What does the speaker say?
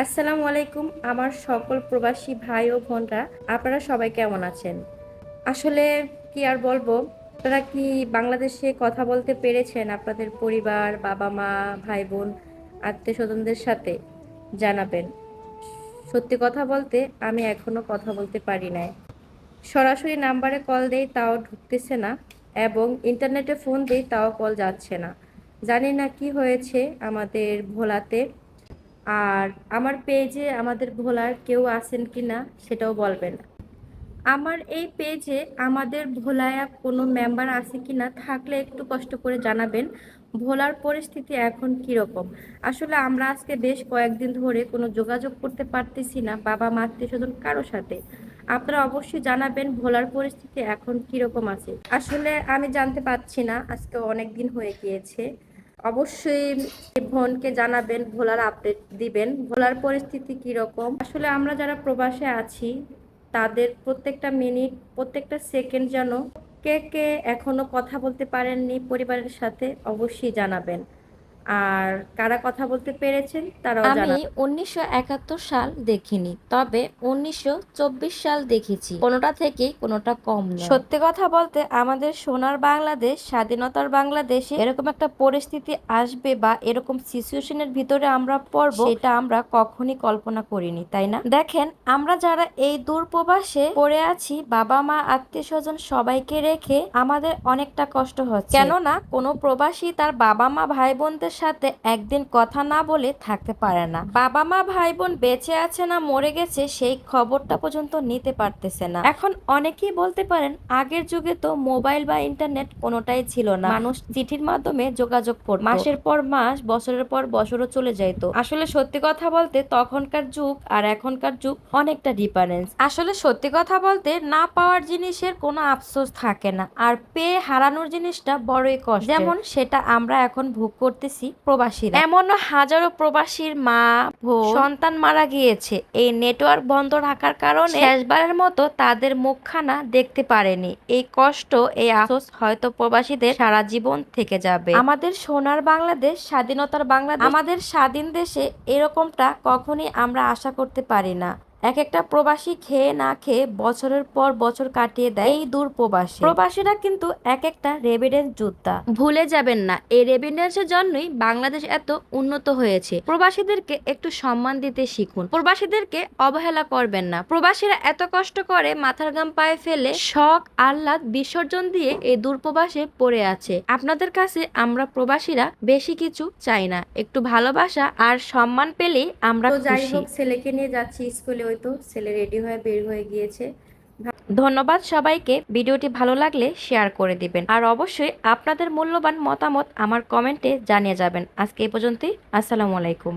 আসসালামু আলাইকুম, আমার সকল প্রবাসী ভাই ও বোনরা, আপনারা সবাই কেমন আছেন? আসলে কি আর বলব, আপনারা কি বাংলাদেশে কথা বলতে পেরেছেন আপনাদের পরিবার, বাবা মা, ভাই বোন, আত্মীয় স্বজনদের সাথে? জানাবেন। সত্যি কথা বলতে, আমি এখনও কথা বলতে পারি নাই। সরাসরি নাম্বারে কল দেই, তাও ঢুকতেছে না, এবং ইন্টারনেটে ফোন দেই, তাও কল যাচ্ছে না। জানি না কি হয়েছে আমাদের ভোলাতে। আর আমার পেজে আমাদের ভোলার কেউ আছেন কি না, সেটাও বলবেন। আমার এই পেজে আমাদের ভোলায় কোনো মেম্বার আছে কি না, থাকলে একটু কষ্ট করে জানাবেন। ভোলার পরিস্থিতি এখন কীরকম? আসলে আমরা আজকে বেশ কয়েকদিন ধরে কোনো যোগাযোগ করতে পারতেছি না, বাবা মা আত্মীয় স্বজন কারও সাথে। আপনারা অবশ্যই জানাবেন ভোলার পরিস্থিতি এখন কীরকম আছে। আসলে আমি জানতে পারছি না, আজকে অনেক দিন হয়ে গিয়েছে। অবশ্যই ভনকে জানাবেন, ভোলার আপডেট দিবেন। ভোলার পরিস্থিতি কীরকম? আসলে আমরা যারা প্রবাসে আছি, তাদের প্রত্যেকটা মিনিট প্রত্যেকটা সেকেন্ড যেন কে কে এখনও কথা বলতে পারেননি পরিবারের সাথে, অবশ্যই জানাবেন। আর কারা কথা বলতে পেরেছেন তারাও আমি উনিশশো একাত্তর সাল দেখিনি তবে উনিশশো চব্বিশ সাল দেখেছি। কোনোটা থেকে কোনোটা কম সত্যি কথা বলতে আমাদের সোনার বাংলাদেশ স্বাধীনতার বাংলাদেশে এরকম একটা পরিস্থিতি আসবে বা এরকম সিচুয়েশনের ভিতরে আমরা পড়ব সেটা আমরা কখনই কল্পনা করিনি তাই না? দেখেন আমরা যারা এই দূর প্রবাসে পড়ে আছি বাবা মা আত্মীয় স্বজন সবাইকে রেখে আমাদের অনেকটা কষ্ট হচ্ছে। কেননা কোনো প্রবাসী তার বাবা মা ভাই বোনদের সাথে একদিন কথা না বলে থাকতে পারে না। বাবা মা ভাই বোন বেঁচে আছে না মরে গেছে সেই খবরটা পর্যন্ত নিতে পারতেছে না। এখন অনেকেই বলতে পারেন, আগের যুগে তো মোবাইল বা ইন্টারনেট কোনোটাই ছিল না। মানুষ চিঠির মাধ্যমে যোগাযোগ করত। মাসের পর মাস, বছরের পর বছরও চলে যাইতো। আসলে সত্যি কথা বলতে তখনকার যুগ আর এখনকার যুগ অনেকটা ডিফারেন্স আসলে সত্যি কথা বলতে না পাওয়ার জিনিসের কোনো আফসোস থাকে না। আর পেয়ে হারানোর জিনিসটা বড়ই কষ্ট যেমন সেটা আমরা এখন ভোগ করতেছি প্রবাসীরা। এমনও হাজারো প্রবাসীর মা সন্তান মারা গিয়েছে। এই নেটওয়ার্ক বন্ধ রাখার কারণে শেষবারের মতো তাদের মুখখানা দেখতে পারেনি। এই কষ্ট এই আফসোস হয়তো প্রবাসীদের সারা জীবন থেকে যাবে। আমাদের সোনার বাংলাদেশ স্বাধীনতার বাংলাদেশ আমাদের স্বাধীন দেশে এরকমটা কখনই আমরা আশা করতে পারি না। এক একটা প্রবাসী খেয়ে না খেয়ে বছরের পর বছর কাটিয়ে দেয় এই দূর প্রবাসী। প্রবাসীরা কিন্তু এক একটা রেভিডেন্স যোদ্ধা। ভুলে যাবেন না এই রেভিডেন্সের জন্যই বাংলাদেশ এত উন্নত হয়েছে। প্রবাসীদেরকে একটু সম্মান দিতে শিখুন। প্রবাসীদেরকে অবহেলা করবেন না। প্রবাসীরা এত কষ্ট করে মাথার গাম পায়ে ফেলে শখ আহ্লাদ বিসর্জন দিয়ে এই দূরপ্রবাসে পড়ে আছে। আপনাদের কাছে আমরা প্রবাসীরা বেশি কিছু চাই না। একটু ভালোবাসা আর সম্মান পেলেই আমরা যাই হোক ছেলেকে নিয়ে যাচ্ছি স্কুলে ওই তো ছেলে রেডি হয়ে বের হয়ে গিয়েছে। ধন্যবাদ সবাইকে। ভিডিওটি ভালো লাগলে শেয়ার করে দিবেন। আর অবশ্যই আপনাদের মূল্যবান মতামত আমার কমেন্টে জানিয়ে যাবেন। আজকে এই পর্যন্তই। আসসালামু আলাইকুম।